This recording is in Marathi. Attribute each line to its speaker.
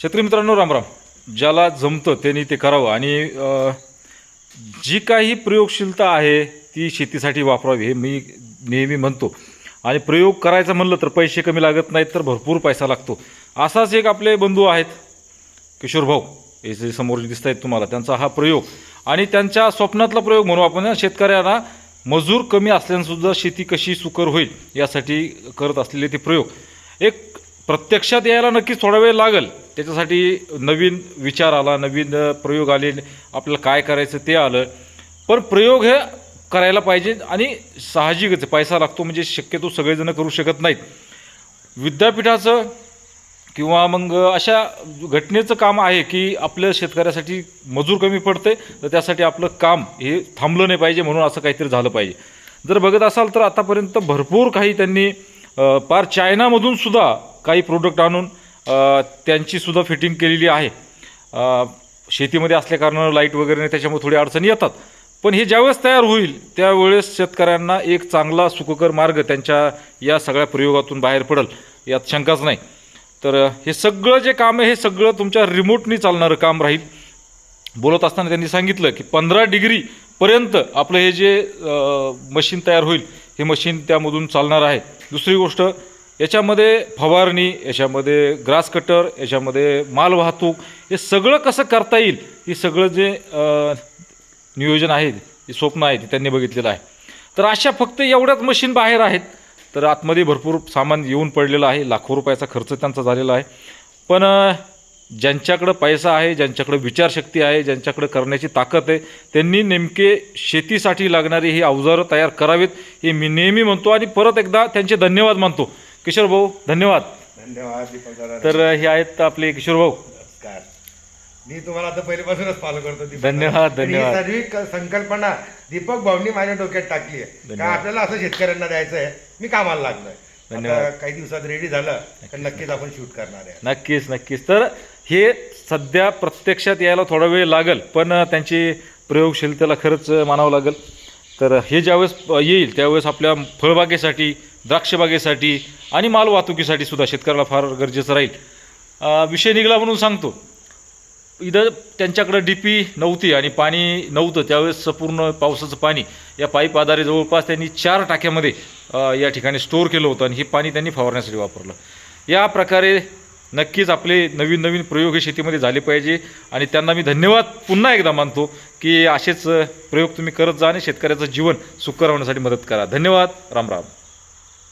Speaker 1: शेतकरी मित्रांनो रामराम ज्याला जमतं त्यांनी ते करावं. आणि जी काही प्रयोगशीलता आहे ती शेतीसाठी वापरावी हे मी नेहमी म्हणतो. आणि प्रयोग करायचं म्हणलं तर पैसे कमी लागत नाहीत तर भरपूर पैसा लागतो. असाच एक आपले बंधू आहेत किशोर भाऊ हे जे समोर दिसत आहेत तुम्हाला. त्यांचा हा प्रयोग. आणि त्यांच्या स्वप्नातला प्रयोग म्हणू आपण शेतकऱ्यांना मजूर कमी असल्यानंसुद्धा शेती कशी सुकर होईल यासाठी करत असलेले ते प्रयोग. एक प्रत्यक्षात यायला नक्कीच थोडा वेळ लागेल त्याच्यासाठी नवीन विचार आला नवीन प्रयोग आले आपल्याला काय करायचं ते आलं. पण प्रयोग हे करायला पाहिजे आणि साहजिकच पैसा लागतो म्हणजे शक्यतो सगळेजण करू शकत नाहीत. विद्यापीठाचं किंवा मग अशा घटनेचं काम आहे की आपल्या शेतकऱ्यासाठी मजूर कमी पडते तर त्यासाठी आपलं काम हे थांबलं नाही पाहिजे म्हणून असं काहीतरी झालं पाहिजे. जर बघत असाल तर आतापर्यंत भरपूर काही त्यांनी पार चायनामधून सुद्धा काही प्रोडक्ट आणून त्यांचीसुद्धा फिटिंग केलेली आहे. शेतीमध्ये असल्याकारणानं लाइट वगैरे नाही त्याच्यामुळे थोडी अडचणी येतात. पण हे ज्यावेळेस तयार होईल त्यावेळेस शेतकऱ्यांना एक चांगला सुखकर मार्ग त्यांच्या या सगळ्या प्रयोगातून बाहेर पडेल यात शंकाच नाही. तर हे सगळं जे काम आहे हे सगळं तुमच्या रिमोटनी चालणारं काम राहील. बोलत असताना त्यांनी सांगितलं की पंधरा डिग्रीपर्यंत आपलं हे जे मशीन तयार होईल हे मशीन त्यामधून चालणार आहे. दुसरी गोष्ट याच्यामध्ये फवारणी याच्यामध्ये ग्रास कटर याच्यामध्ये माल वाहतूक हे सगळं कसं करता येईल हे सगळं जे नियोजन आहे हे स्वप्न आहे ते त्यांनी बघितलेलं आहे. तर अशा फक्त एवढ्याच मशीन बाहेर आहेत. तर आतमध्ये भरपूर सामान येऊन पडलेलं आहे. लाखो रुपयाचा खर्च त्यांचा झालेला आहे. पण ज्यांच्याकडं पैसा आहे ज्यांच्याकडं विचारशक्ती आहे ज्यांच्याकडं करण्याची ताकद आहे त्यांनी नेमके शेतीसाठी लागणारी ही अवजारं तयार करावीत हे मी नेहमी म्हणतो आणि परत एकदा त्यांचे धन्यवाद मानतो. किशोर भाऊ धन्यवाद.
Speaker 2: धन्यवाद दीपक
Speaker 1: तर हे आहेत आपले किशोर भाऊ.
Speaker 2: नमस्कार. मी तुम्हाला आता पहिल्यापासूनच फॉलो करतो
Speaker 1: धन्यवाद, धन्यवाद.
Speaker 2: सर्व संकल्पना दीपक भाऊनी माझ्या डोक्यात टाकली आहे. का. आपल्याला असं शेतकऱ्यांना द्यायचं आहे मी कामाला लागलोय.
Speaker 1: धन्यवाद.
Speaker 2: काही दिवसात रेडी झालं तर नक्कीच आपण शूट करणार आहे.
Speaker 1: नक्कीच नक्कीच. तर हे सध्या प्रत्यक्षात यायला थोडा वेळ लागेल पण त्यांची प्रयोगशीलतेला खरंच मानावं लागेल. तर हे ज्यावेळेस येईल त्यावेळेस आपल्या फळबागेसाठी द्राक्षबागेसाठी आणि माल वाहतुकीसाठी सुद्धा शेतकऱ्याला फार गरजेचं राहील. विषय निघाला म्हणून सांगतो. इथं त्यांच्याकडं डी पी नव्हती आणि पाणी नव्हतं. त्यावेळेस पूर्ण पावसाचं पाणी या पाईप आधारे जवळपास त्यांनी चार टाक्यामध्ये या ठिकाणी स्टोअर केलं होतं आणि हे पाणी त्यांनी फवारण्यासाठी वापरलं. या प्रकारे नक्कीच आपले नवीन नवीन प्रयोग हे शेतीमध्ये झाले पाहिजे. आणि त्यांना मी धन्यवाद पुन्हा एकदा मानतो की असेच प्रयोग तुम्ही करत जा आणि शेतकऱ्याचं जीवन सुखकर होण्यासाठी मदत करा. धन्यवाद. राम राम.